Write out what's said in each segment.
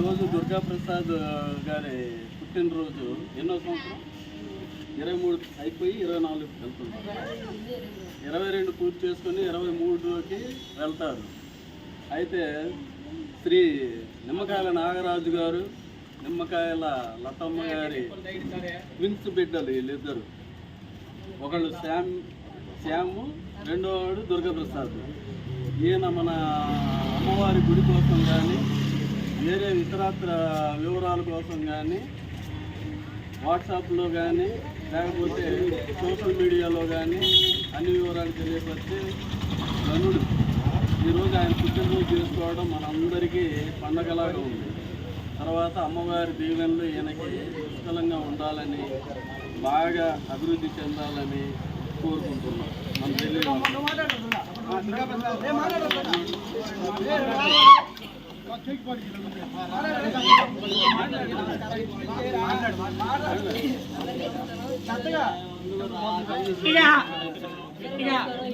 ఈరోజు దుర్గాప్రసాద్ గారి పుట్టినరోజు ఎన్నో సంవత్సరం? ఇరవై మూడు అయిపోయి ఇరవై నాలుగు వెళ్తున్నారు ఇరవై రెండు పూర్తి చేసుకొని ఇరవై మూడులోకి వెళ్తారు. అయితే శ్రీ నిమ్మకాయల నాగరాజు గారు నిమ్మకాయల లతమ్మ గారి ట్విన్స్ బిడ్డలు వీళ్ళిద్దరు. ఒకళ్ళు శ్యామ్ శ్యాము రెండోవాడు దుర్గాప్రసాద్. ఈయన మన అమ్మవారి గుడి కోసం కానీ వేరే ఇతరత్ర వివరాల కోసం కానీ వాట్సాప్లో కానీ లేకపోతే సోషల్ మీడియాలో కానీ అన్ని వివరాలు తెలియపరిచే గనుడు ఈరోజు ఆయన పుట్టినరోజు చేసుకోవడం మనందరికీ పండగలాగా ఉంది. తర్వాత అమ్మవారి దీవెనలు ఈయనకి పుష్కలంగా ఉండాలని బాగా అభివృద్ధి చెందాలని కోరుకుంటున్నాం. మన తెలియదు. ఈ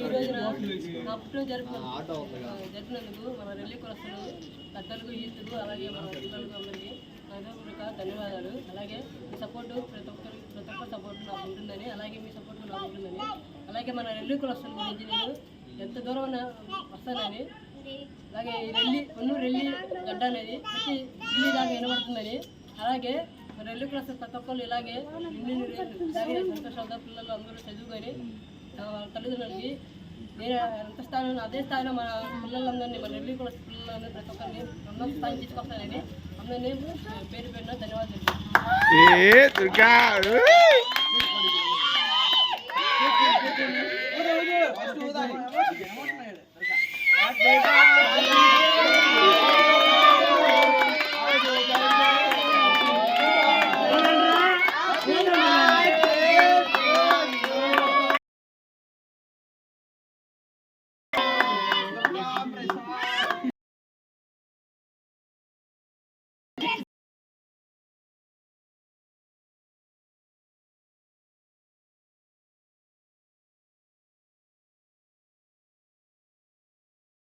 రోజున జరిపినందుకు మన రెల్లి కొలసలు పెద్దలకు ఈతులు అలాగే మన పిల్లలకు అందరికీ హృదయపూర్వక ధన్యవాదాలు. అలాగే మీ సపోర్టు ప్రతి ఒక్కరి ప్రతి ఒక్క సపోర్ట్ నాకు ఉంటుందని అలాగే మీ సపోర్ట్ నాకు ఉంటుందని అలాగే మన రెల్లి కొలసల గురించి నేను ఎంత దూరం వస్తానని అలాగే రెల్లి కొన్నూరు రెల్లి గడ్డ అనేది ప్రతి ఢిల్లీ దాకా వినబడుతుందని అలాగే రెల్లి కులస్తులు ప్రతి ఒక్కరు ఇలాగే సంతోషంగా పిల్లలు అందరూ చదువుకొని తల్లిదండ్రులకి నేను ఎంత స్థానం అదే స్థాయిలో మన పిల్లలందరినీ మన రెల్లి కుల పిల్లలందరినీ ప్రతి ఒక్కరిని ఉన్నత స్థాయి తీసుకొస్తానని అందరినీ పేరు పేరున ధన్యవాదాలు ఏ దుర్గా 我是